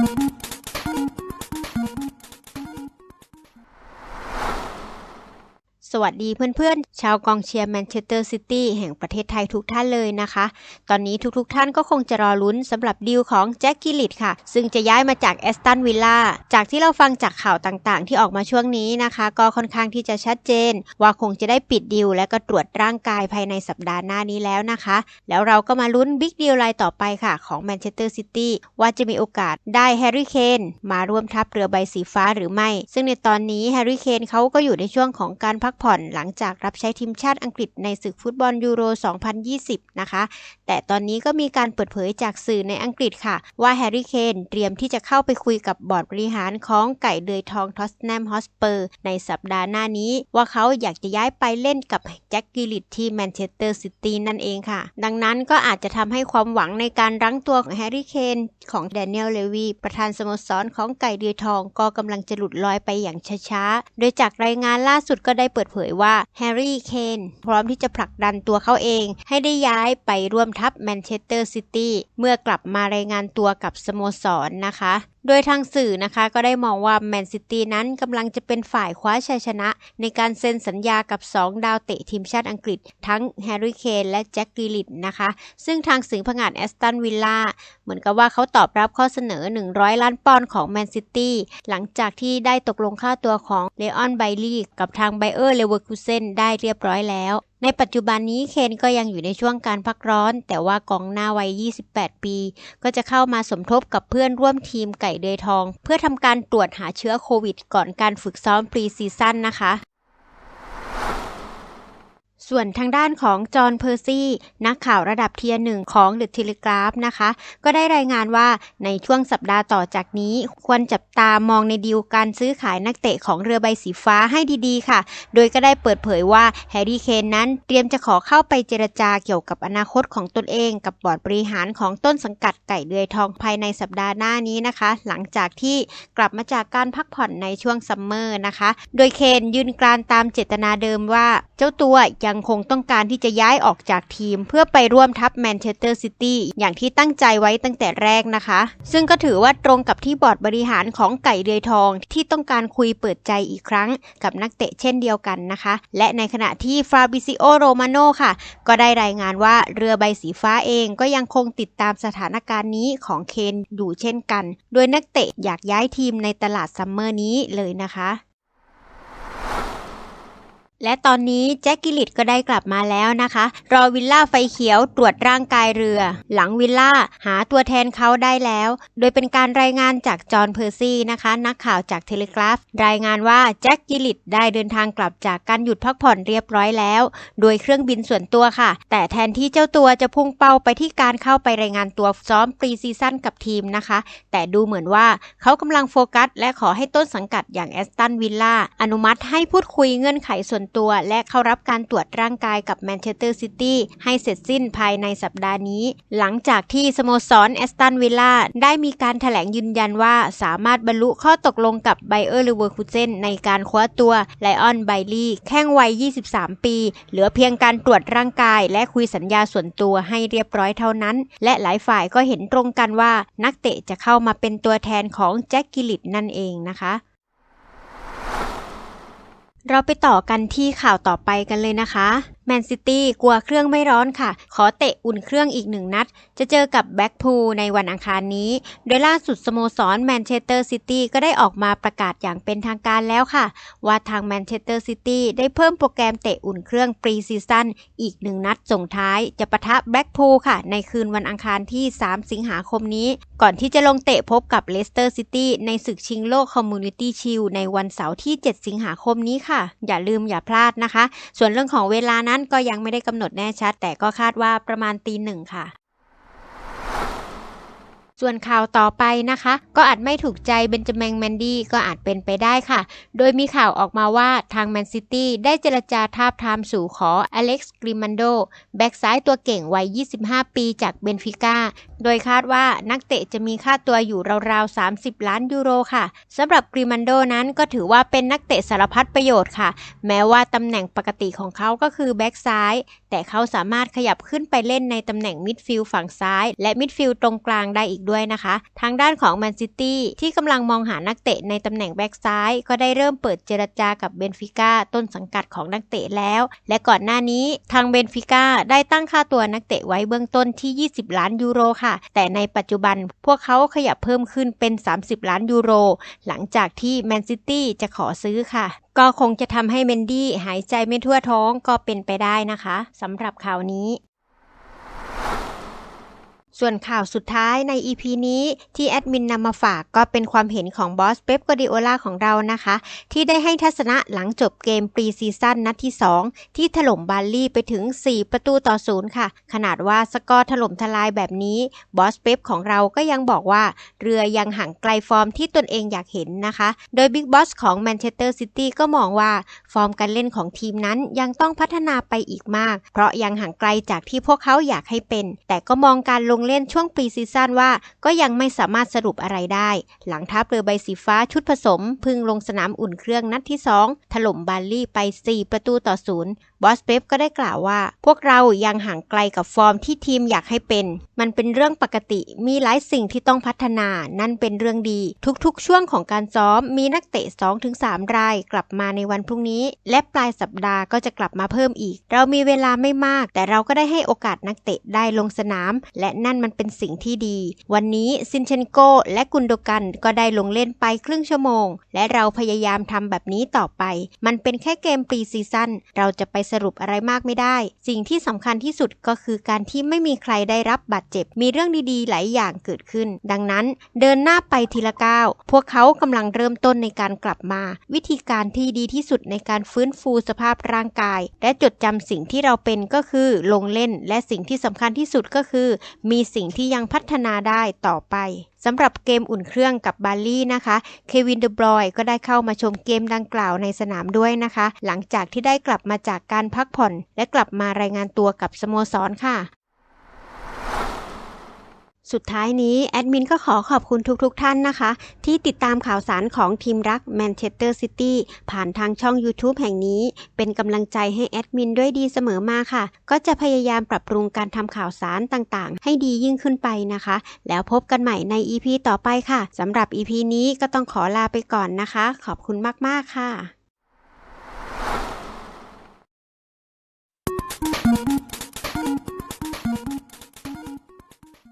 Thank you. สวัสดีเพื่อนๆ ชาวกองเชียร์แมนเชสเตอร์ซิตี้แห่งประเทศไทยทุกท่านเลยนะคะ ตอนนี้ทุกๆท่านก็คงจะรอลุ้นสำหรับดีลของแจ็คกิลิตค่ะ ซึ่งจะย้ายมาจากแอสตันวิลล่า จากที่เราฟังจากข่าวต่างๆ ที่ออกมาช่วงนี้นะคะ ก็ค่อนข้างที่จะชัดเจน ว่าคงจะได้ปิดดีลและก็ตรวจร่างกายภายในสัปดาห์หน้านี้แล้วนะคะ แล้วเราก็มาลุ้นบิ๊กดีลรายต่อไปค่ะของแมนเชสเตอร์ซิตี้ว่าจะมีโอกาสได้แฮร์รี่เคนมาร่วมทัพเรือใบสีฟ้าหรือไม่ ซึ่งในตอนนี้แฮร์รี่เคนเขาก็อยู่ในช่วงของการพักผ่อนหลังจากรับใช้ทีมชาติอังกฤษในศึกฟุตบอลยูโร 2020 นะคะ แต่ตอนนี้ก็มีการเปิดเผยจากสื่อในอังกฤษค่ะ ว่าแฮร์รี่เคนเตรียมที่จะเข้าไปคุยกับบอร์ดบริหารของไก่เดือยทองทอสแนมฮอสเปอร์ในสัปดาห์หน้านี้ ว่าเขาอยากจะย้ายไปเล่นกับแจ็คกิลิตที่แมนเชสเตอร์ซิตี้นั่นเองค่ะ ดังนั้นก็อาจจะทำให้ความหวังในการรั้งตัวของแฮร์รี่เคนของแดเนียลเลวีประธานสโมสรของไก่เดือยทองก็กำลังจะหลุดลอยไปอย่างช้าๆ โดยจากรายงานล่าสุดก็ได้เปิดเผยว่าแฮร์รี่เคนพร้อมที่จะผลักดันตัวเขาเอง ให้ได้ย้ายไปร่วมทัพแมนเชสเตอร์ซิตี้เมื่อกลับมารายงานตัวกับสโมสรนะคะ โดยทางสื่อนะคะก็ได้มองว่าแมนซิตี้นั้นกำลังจะเป็นฝ่ายคว้าชัยชนะ ในการเซ็นสัญญากับ 2 ดาวเตะทีมชาติอังกฤษ ทั้งแฮร์รี่เคนและแจ็คกิลิตนะคะ ซึ่งทางสื่อผงาดแอสตันวิลล่าเหมือนกับว่าเขาตอบรับข้อเสนอ 100 ล้านปอนด์ของแมนซิตี้หลังจากที่ได้ตกลงค่าตัวของเลออนไบลีกับทางไบเออร์เลเวอร์คูเซนได้เรียบร้อยแล้วในปัจจุบันนี้เคนก็ยังอยู่ในช่วงการพักร้อน แต่ว่ากองหน้าวัย 28 ปี ก็จะเข้ามาสมทบกับเพื่อนร่วมทีมไก่เดยทอง เพื่อทำการตรวจหาเชื้อโควิด ก่อนการฝึกซ้อมปรีซีซั่นนะคะ ส่วนทางด้านของจอห์นเพอร์ซี่ นักข่าวระดับเทียร์หนึ่งของเดอะทเลกราฟนะคะ ก็ได้รายงานว่าในช่วงสัปดาห์ต่อจากนี้ ควรจับตามองในดีลการซื้อขายนักเตะของเรือใบสีฟ้าให้ดีๆ ค่ะ โดยก็ได้เปิดเผยว่าแฮร์รี่เคนนั้นเตรียมจะขอเข้าไปเจรจาเกี่ยวกับอนาคตของตนเอง กับบอร์ดบริหารของต้นสังกัดไก่เดือยทองภายในสัปดาห์หน้านี้นะคะ หลังจากที่กลับมาจากการพักผ่อนในช่วงซัมเมอร์นะคะ โดยเคนยืนกรานตามเจตนาเดิมว่า เจ้าตัวยังคงต้องการที่จะย้ายออกจากทีม เพื่อไปร่วมทัพแมนเชสเตอร์ซิตี้อย่างที่ตั้งใจไว้ตั้งแต่แรกนะคะ ซึ่งก็ถือว่าตรงกับที่บอร์ดบริหารของไก่เดือยทอง ที่ต้องการคุยเปิดใจอีกครั้ง กับนักเตะเช่นเดียวกันนะคะ และในขณะที่ฟาบิซิโอโรมาโนค่ะ ก็ได้รายงานว่าเรือใบสีฟ้าเองก็ยังคงติดตามสถานการณ์นี้ของเคนอยู่เช่นกัน โดยนักเตะอยากย้ายทีมในตลาดซัมเมอร์นี้เลยนะคะ และตอนนี้แจ็คกิลิตก็ได้กลับมาแล้วนะคะ รอวิลล่าไฟเขียวตรวจร่างกายเรือ หลังวิลล่าหาตัวแทนเขาได้แล้ว โดยเป็นการรายงานจากจอห์นเพอร์ซี่นะคะ นักข่าวจากเทเลกราฟ รายงานว่าแจ็คกิลิตได้เดินทางกลับจากการหยุดพักผ่อนเรียบร้อยแล้ว โดยเครื่องบินส่วนตัวค่ะ แต่แทนที่เจ้าตัวจะพุ่งเป้าไปที่การเข้าไปรายงานตัวซ้อมปรีซีซั่นกับทีมนะคะ แต่ดูเหมือนว่าเขากำลังโฟกัส และขอให้ต้นสังกัดอย่างแอสตันวิลล่าอนุมัติให้พูดคุยเงื่อนไขส่วนตัวและเข้ารับการตรวจร่างกายกับแมนเชสเตอร์ซิตี้ให้เสร็จสิ้นภายในสัปดาห์นี้ หลังจากที่สโมสรแอสตันวิลล่าได้มีการถแถลงยืนยันว่าสามารถบรรลุข้อตกลงกับไบเออร์เลเวอร์คูเซนในการคว้าตัวไลออนไบลี่แข้งวัย 23 ปี เหลือเพียงการตรวจร่างกาย และคุยสัญญาส่วนตัวให้เรียบร้อยเท่านั้น และหลายฝ่ายก็เห็นตรงกันว่านักเตะจะเข้ามาเป็นตัวแทนของแจ็คกิลิตนั่นเองนะคะ เราไปต่อกันที่ข่าวต่อไปกันเลยนะคะ แมนซิตี้กลัวเครื่องไม่ร้อนค่ะ ขอเตะอุ่นเครื่องอีกหนึ่งนัด จะเจอกับแบ็กพูลในวันอังคารนี้ โดยล่าสุดสโมสรแมนเชสเตอร์ซิตี้ก็ได้ออกมาประกาศอย่างเป็นทางการแล้วค่ะ ว่าทางแมนเชสเตอร์ซิตี้ได้เพิ่มโปรแกรมเตะอุ่นเครื่องปรีซีซั่นอีกหนึ่งนัดส่งท้าย จะปะทะแบ็กพูลค่ะ ในคืนวันอังคารที่ 3 สิงหาคมนี้ ก่อนที่จะลงเตะพบกับเลสเตอร์ซิตี้ในศึกชิงโลกคอมมูนิตี้ชิลในวันเสาร์ที่ 7 สิงหาคมนี้ค่ะ อย่าลืมอย่าพลาดนะคะ ส่วนเรื่องของเวลานั้นก็ยังไม่ได้กำหนดแน่ชัด แต่ก็คาดว่าประมาณตีหนึ่งค่ะส่วนข่าวต่อไปนะคะ ก็อาจไม่ถูกใจเบนจามินแมนดี้ก็อาจเป็นไปได้ค่ะ โดยมีข่าวออกมาว่าทางแมนซิตี้ได้เจรจาทาบทามสู่ขออเล็กซ์กริมันโด แบ็กซ้ายตัวเก่งวัย 25 ปีจากเบนฟิก้า โดยคาดว่านักเตะจะมีค่าตัวอยู่ราวๆ 30 ล้านยูโรค่ะสำหรับกริมันโดนั้นก็ถือว่าเป็นนักเตะสารพัดประโยชน์ค่ะ แม้ว่าตำแหน่งปกติของเขาก็คือแบ็กซ้าย แต่เขาสามารถขยับขึ้นไปเล่นในตำแหน่งมิดฟิลด์ฝั่งซ้าย และมิดฟิลด์ตรงกลางได้อีกด้วยนะคะ ทางด้านของแมนซิตี้ที่กำลังมองหานักเตะในตำแหน่งแบ็กซ้าย ก็ได้เริ่มเปิดเจรจากับเบนฟิก้าต้นสังกัดของนักเตะแล้ว และก่อนหน้านี้ทางเบนฟิก้าได้ตั้งค่าตัวนักเตะไว้เบื้องต้นที่ 20 ล้านยูโรค่ะแต่ในปัจจุบันพวกเขาขยับเพิ่มขึ้นเป็น 30 ล้านยูโร หลังจากที่แมนซิตี้จะขอซื้อค่ะ ก็คงจะทำให้เมนดี้หายใจไม่ทั่วท้องก็เป็นไปได้นะคะสำหรับข่าวนี้ ส่วนข่าวสุดท้ายใน EP นี้ที่แอดมินนำมาฝากก็เป็นความเห็นของบอสเป๊ปกดิโอลาของเรานะคะ ที่ได้ให้ทัศนะหลังจบเกมปรีซีซั่นนัดที่ 2 ที่ถล่มบาลลี่ไปถึง 4 ประตูต่อศูนย์ค่ะ ขนาดว่าสกอร์ถล่มทลายแบบนี้บอสเป๊ปของเราก็ยังบอกว่า เรือยังห่างไกลฟอร์มที่ตนเองอยากเห็นนะคะ โดยบิ๊กบอสของแมนเชสเตอร์ซิตี้ก็มองว่าฟอร์มการเล่นของทีมนั้นยังต้องพัฒนาไปอีกมาก เพราะยังห่างไกลจากที่พวกเขาอยากให้เป็น แต่ก็มองการลงเล่นช่วงปีซีซั่นว่า ก็ยังไม่สามารถสรุปอะไรได้ หลังทัพเรือใบสีฟ้าชุดผสม พึ่งลงสนามอุ่นเครื่องนัดที่ 2 ถล่มบาลลี่ไป 4 ประตูต่อศูนย์ บอสเป๊ปก็ได้กล่าวว่า พวกเรายังห่างไกลกับฟอร์มที่ทีมอยากให้เป็น มันเป็นเรื่องปกติมีหลายสิ่งที่ต้องพัฒนา นั่นเป็นเรื่องดี ทุกๆ ช่วงของการซ้อมมีนักเตะ 2-3 ราย กลับมาในวันพรุ่งนี้ และปลายสัปดาห์ก็จะกลับมาเพิ่มอีก เรามีเวลาไม่มาก แต่เราก็ได้ให้โอกาสนักเตะได้ลงสนาม และนั่นมันเป็นสิ่งที่ดี วันนี้ซินเชนโกและกุนโดกันก็ได้ลงเล่นไปครึ่งชั่วโมง และเราพยายามทำแบบนี้ต่อไป มันเป็นแค่เกมปรีซีซั่นเราจะไปสรุปอะไรมากไม่ได้ สิ่งที่สำคัญที่สุดก็คือการที่ไม่มีใครได้รับบาดเจ็บ มีเรื่องดีๆ หลายอย่างเกิดขึ้น ดังนั้นเดินหน้าไปทีละก้าว พวกเขากำลังเริ่มต้นในการกลับมา วิธีการที่ดีที่สุดในการฟื้นฟูสภาพร่างกาย และจดจำสิ่งที่เราเป็นก็คือลงเล่น และสิ่งที่สำคัญที่สุดก็คือ มีสิ่งที่ยังพัฒนาได้ต่อไป สำหรับเกมอุ่นเครื่องกับบาลลี่นะคะ เควินเดบรอยก็ได้เข้ามาชมเกมดังกล่าวในสนามด้วยนะคะ หลังจากที่ได้กลับมาจากการพักผ่อน และกลับมารายงานตัวกับสโมสรค่ะ สุดท้ายนี้แอดมินก็ขอขอบคุณทุกๆทท่านนะคะ ที่ติดตามข่าวสารของทีมรักแมนเชสเตอร์ซิตี้ผ่านทางช่อง YouTube แห่งนี้ เป็นกำลังใจให้แอดมินด้วยดีเสมอมาค่ะ ก็จะพยายามปรับปรุงการทำข่าวสารต่างๆ ให้ดียิ่งขึ้นไปนะคะ แล้วพบกันใหม่ใน EP ต่อไปค่ะสำหรับ EP นี้ก็ต้องขอลาไปก่อนนะคะ ขอบคุณมากๆค่ะ